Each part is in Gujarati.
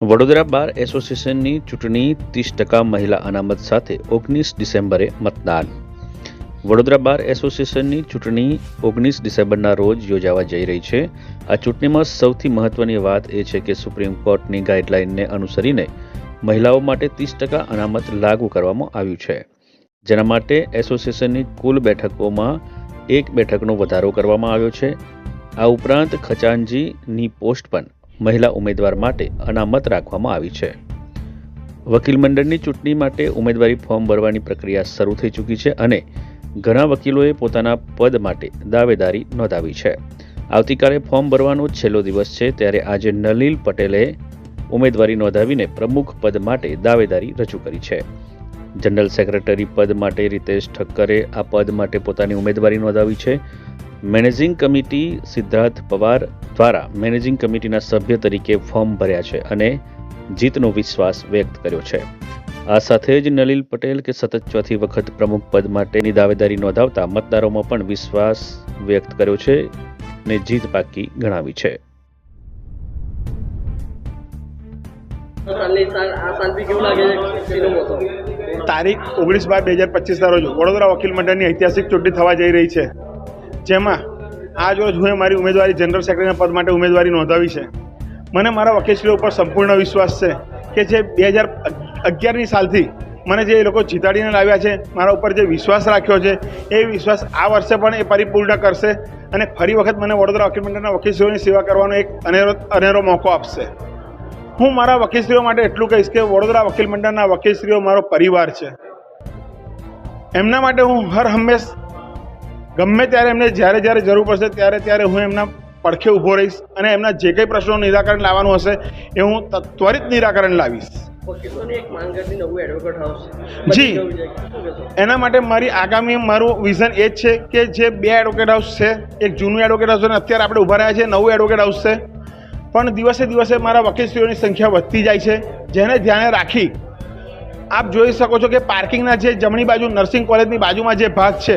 વડોદરા બાર એસોસિએશનની ચૂંટણી ત્રીસ ટકા મહિલા અનામત સાથે ઓગણીસ ડિસેમ્બરે મતદાન. વડોદરા બાર એસોસિએશનની ચૂંટણી ઓગણીસ ડિસેમ્બરના રોજ યોજાવા જઈ રહી છે. આ ચૂંટણીમાં સૌથી મહત્વની વાત એ છે કે સુપ્રીમ કોર્ટની ગાઈડલાઇનને અનુસરીને મહિલાઓ માટે ત્રીસ ટકા અનામત લાગુ કરવામાં આવ્યું છે. જેના માટે એસોસિએશનની કુલ બેઠકોમાં એક બેઠકનો વધારો કરવામાં આવ્યો છે. આ ઉપરાંત ખચાનજીની પોસ્ટ પણ મહિલા ઉમેદવાર માટે અનામત રાખવામાં આવી છે. વકીલ મંડળની ચૂંટણી માટે ઉમેદવારી ફોર્મ ભરવાની પ્રક્રિયા શરૂ થઈ ચૂકી છે અને ઘણા વકીલોએ પોતાના પદ માટે દાવેદારી નોંધાવી છે. આવતીકાલે ફોર્મ ભરવાનો છેલ્લો દિવસ છે ત્યારે આજે નલીલ પટેલે ઉમેદવારી નોંધાવીને પ્રમુખ પદ માટે દાવેદારી રજૂ કરી છે. જનરલ સેક્રેટરી પદ માટે રીતેશ ઠક્કરે આ પદ માટે પોતાની ઉમેદવારી નોંધાવી છે. મેનેજિંગ કમિટી સિદ્ધાર્થ પવાર દ્વારા મેનેજિંગ કમિટીના સભ્ય તરીકે ફોર્મ ભર્યા છે અને જીતનો વિશ્વાસ વ્યક્ત કર્યો છે. આ સાથે જ નલીલ પટેલ કે સતત ચોથી વખત પ્રમુખ પદ માટેની દાવેદારી નોંધાવતા મતદારોમાં પણ વિશ્વાસ વ્યક્ત કર્યો છે ને જીત પાકી ગણાવી છે. તારીખ ઓગણીસ બાર બે હજાર પચીસના રોજ વડોદરા વકીલ મંડળની ઐતિહાસિક ચૂંટણી થવા જઈ રહી છે. જેમાં આજ રોજ હું મારી ઉમેદવારી જનરલ સેક્રેટરીના પદ માટે ઉમેદવારી નોંધાવી છે. મને મારા વકીલશ્રીઓ ઉપર સંપૂર્ણ વિશ્વાસ છે કે જે બે હજાર અગિયારની સાલથી મને જે એ લોકો જીતાડીને લાવ્યા છે, મારા ઉપર જે વિશ્વાસ રાખ્યો છે, એ વિશ્વાસ આ વર્ષે પણ એ પરિપૂર્ણ કરશે અને ફરી વખત મને વડોદરા વકીલ મંડળના વકીલશ્રીઓની સેવા કરવાનો એક અનેરો અનેરો મોકો આપશે. હું મારા વકીલશ્રીઓ માટે એટલું કહીશ કે વડોદરા વકીલ મંડળના વકીલશ્રીઓ મારો પરિવાર છે. એમના માટે હું હર હંમેશ ગમે ત્યારે એમને જ્યારે જ્યારે જરૂર પડશે ત્યારે ત્યારે હું એમના પડખે ઊભો રહીશ અને એમના જે કંઈ પ્રશ્નોનું નિરાકરણ લાવવાનું હશે એ હું ત્વરિત નિરાકરણ લાવીશ. જી. એના માટે મારી આગામી મારું વિઝન એ જ છે કે જે બે એડવોકેટ હાઉસ છે એક જૂનું એડવોકેટ હાઉસ અને અત્યારે આપણે ઊભા રહ્યા છે નવું એડવોકેટ હાઉસ છે પણ દિવસે દિવસે મારા વકીલશ્રીઓની સંખ્યા વધતી જાય છે જેને ધ્યાને રાખી આપ જોઈ શકો છો કે પાર્કિંગના જે જમણી બાજુ નર્સિંગ કોલેજની બાજુમાં જે ભાગ છે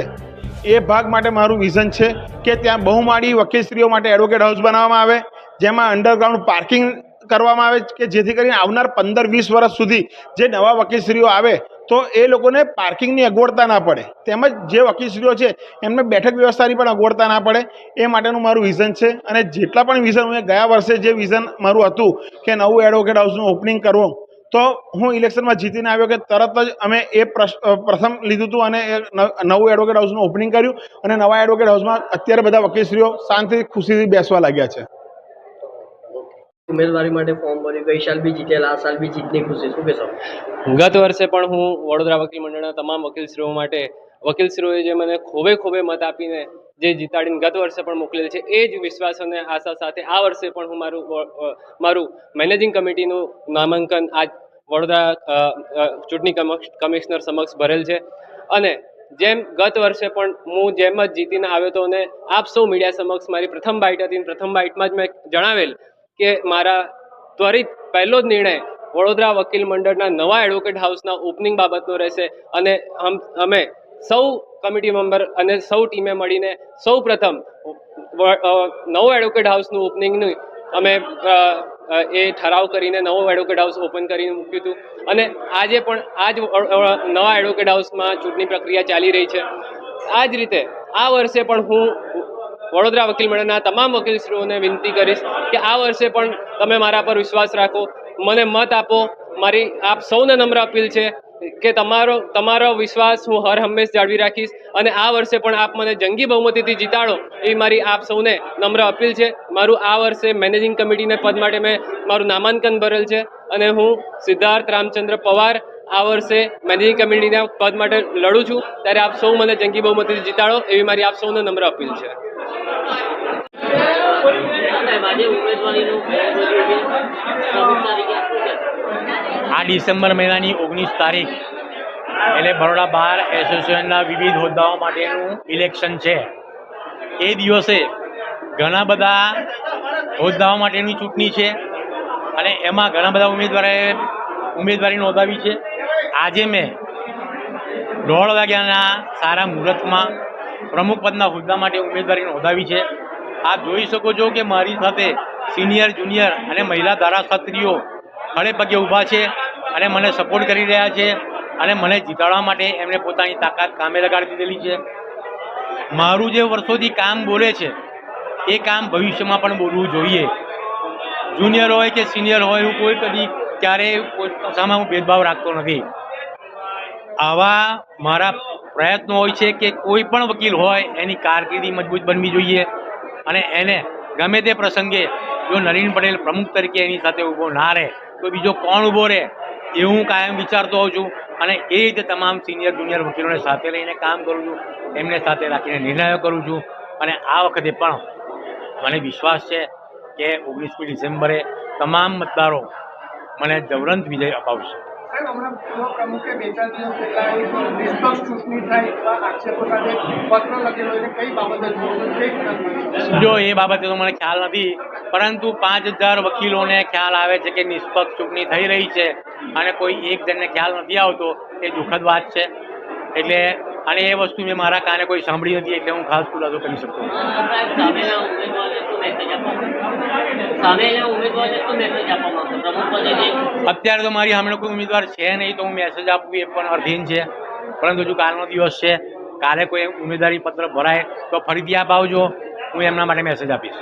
એ ભાગ માટે મારું વિઝન છે કે ત્યાં બહુમાળી વકીલશ્રીઓ માટે એડવોકેટ હાઉસ બનાવવામાં આવે, જેમાં અંડરગ્રાઉન્ડ પાર્કિંગ કરવામાં આવે કે જેથી કરીને આવનાર પંદર વીસ વર્ષ સુધી જે નવા વકીલશ્રીઓ આવે, તો એ લોકોને પાર્કિંગની અગવડતા ના પડે. તેમજ જે વકીલશ્રીઓ છે, એમને બેઠક વ્યવસ્થાની પણ અગવડતા ના પડે. એ માટેનું મારું વિઝન છે અને જેટલા પણ વિઝન હું ગયા વર્ષે જે વિઝન મારું હતું કે નવું એડવોકેટ હાઉસનું ઓપનિંગ કરવું તો હું ઇલેક્શનમાં જીતીને આવ્યો કે તરત જ અમે એ પ્રથમ લીધું હતું અને એ નવું એડવોકેટ હાઉસનું ઓપનિંગ કર્યું અને નવા એડવોકેટ હાઉસમાં અત્યારે બધા વકીલશ્રીઓ શાંતિથી ખુશીથી બેસવા લાગ્યા છે. ઉમેદવારી માટે ફોર્મ ભર્યું ગઈ સાલ બી જીતેલા આ સાલ બી જીતની ખુશી. શું કહેશો? ગત વર્ષે પણ હું વડોદરા વકીલ મંડળના તમામ વકીલશ્રીઓ માટે વકીલશ્રીઓએ જે મને ખોબે ખોબે મત આપીને જે જીતાડીને ગત વર્ષે પણ મોકલેલ છે એ જ વિશ્વાસ અને આશા સાથે આ વર્ષે પણ હું મારું મારું મેનેજિંગ કમિટીનું નામાંકન આજ વડોદરા ચૂંટણી કમિશનર સમક્ષ ભરેલ છે. અને જેમ ગત વર્ષે પણ હું જેમ જ જીતીને આવ્યો હતો અને આપ સૌ મીડિયા સમક્ષ મારી પ્રથમ બાઇટ હતી પ્રથમ બાઇટમાં જ મેં જણાવેલ કે મારા ત્વરિત પહેલો જ નિર્ણય વડોદરા વકીલ મંડળના નવા એડવોકેટ હાઉસના ઓપનિંગ બાબતનો રહેશે અને અમે સૌ કમિટી મેમ્બર અને સૌ ટીમે મળીને સૌ પ્રથમ નવું એડવોકેટ હાઉસનું ઓપનિંગનું અમે એ ઠરાવ કરીને નવો એડવોકેટ હાઉસ ઓપન કરીને મૂક્યું હતું. અને આજે પણ આ જ નવા એડવોકેટ હાઉસમાં ચૂંટણી પ્રક્રિયા ચાલી રહી છે. આ જ રીતે આ વર્ષે પણ હું વડોદરા વકીલ મંડળના તમામ વકીલશ્રીઓને વિનંતી કરીશ કે આ વર્ષે પણ તમે મારા પર વિશ્વાસ રાખો. મને મત આપો. મારી, આપ સૌને નમ્ર અપીલ છે. કે તમારો તમારો વિશ્વાસ હું હર હંમેશ જાળવી રાખીશ અને આ વર્ષે પણ આપ મને જંગી બહુમતીથી જીતાડો એ મારી આપ સૌને નમ્ર અપીલ છે. મારું આ વર્ષે મેનેજિંગ કમિટીને પદ માટે મેં મારું નામાંકન ભરેલ છે અને હું સિદ્ધાર્થ રામચંદ્ર પવાર આ વર્ષે મેનેજિંગ કમિટીના પદ માટે લડું છું. ત્યારે આપ સૌ મને જંગી બહુમતીથી જીતાડો એવી મારી આપ સૌને નમ્ર અપીલ છે. આજે ઉમેદવારીનું ફોર્મ ભર્યું છે પ્રમુખ તારીખે શું કહેશો આ ડિસેમ્બર મહિનાની ઓગણીસ તારીખ. એટલે બરોડા બાર એસોસિએશનના વિવિધ હોદ્દાઓ માટેનું ઇલેક્શન છે. એ દિવસે ઘણા બધા હોદ્દાઓ માટેની ચૂંટણી છે અને એમાં ઘણા બધા ઉમેદવારોએ ઉમેદવારી નોંધાવી છે. આજે મેં દોઢ વાગ્યાના સારા મુહૂર્તમાં પ્રમુખ પદના હોદ્દા માટે ઉમેદવારી નોંધાવી છે. આપ જોઈ શકો છો કે મારી સાથે સિનિયર, જુનિયર અને મહિલા ધારાશાસ્ત્રીઓ ખડે પગે ઊભા છે. અને મને સપોર્ટ કરી રહ્યા છે અને મને જીતાડવા માટે એમણે પોતાની તાકાત કામે લગાડી દીધેલી છે. મારું જે વર્ષોથી કામ બોલે છે, એ કામ ભવિષ્યમાં પણ બોલવું જોઈએ. જુનિયર હોય કે સિનિયર હોય હું કોઈ કદી ક્યારેય સામે હું ભેદભાવ રાખતો નથી. આવા મારા પ્રયત્નો હોય છે કે કોઈ પણ વકીલ હોય, એની કારકિર્દી મજબૂત બનવી જોઈએ અને એને ગમે તે પ્રસંગે જો નરેન પટેલ પ્રમુખ તરીકે એની સાથે ઊભો ના રહે, તો બીજો કોણ ઊભો રહે? એ હું કાયમ વિચારતો હોઉં છું અને એ રીતે તમામ સિનિયર જુનિયર વકીલોને સાથે લઈને કામ કરું છું એમને સાથે રાખીને નિર્ણયો કરું છું અને આ વખતે પણ મને વિશ્વાસ છે કે ઓગણીસમી ડિસેમ્બરે તમામ મતદારો મને જવરંત વિજય અપાવશે. જો એ બાબતે તો મને ખ્યાલ નથી પરંતુ પાંચ હજાર વકીલોને ખ્યાલ આવે છે કે નિષ્પક્ષ ચૂંટણી થઈ રહી છે અને કોઈ એક જણને ખ્યાલ નથી આવતો, એ દુઃખદ વાત છે. એટલે અને એ વસ્તુ મેં મારા કાને કોઈ સાંભળી નથી, એટલે હું ખાસ ખુલાસો કરી શકતો નથી. સાહેબ સામેના ઉમેદવારને શું મેસેજ આપવા માંગો સામેના ઉમેદવારને શું મેસેજ આપવા માંગો પ્રમુખ પદે જે અત્યારે તો મારી હમણાં કોઈ ઉમેદવાર છે નહીં તો હું મેસેજ આપું, એ પણ અર્થહીન છે. પરંતુ હજુ કાલનો દિવસ છે. કાલે કોઈ ઉમેદવારી પત્ર ભરાય તો ફરીથી આપ આવજો. હું એમના માટે મેસેજ આપીશ.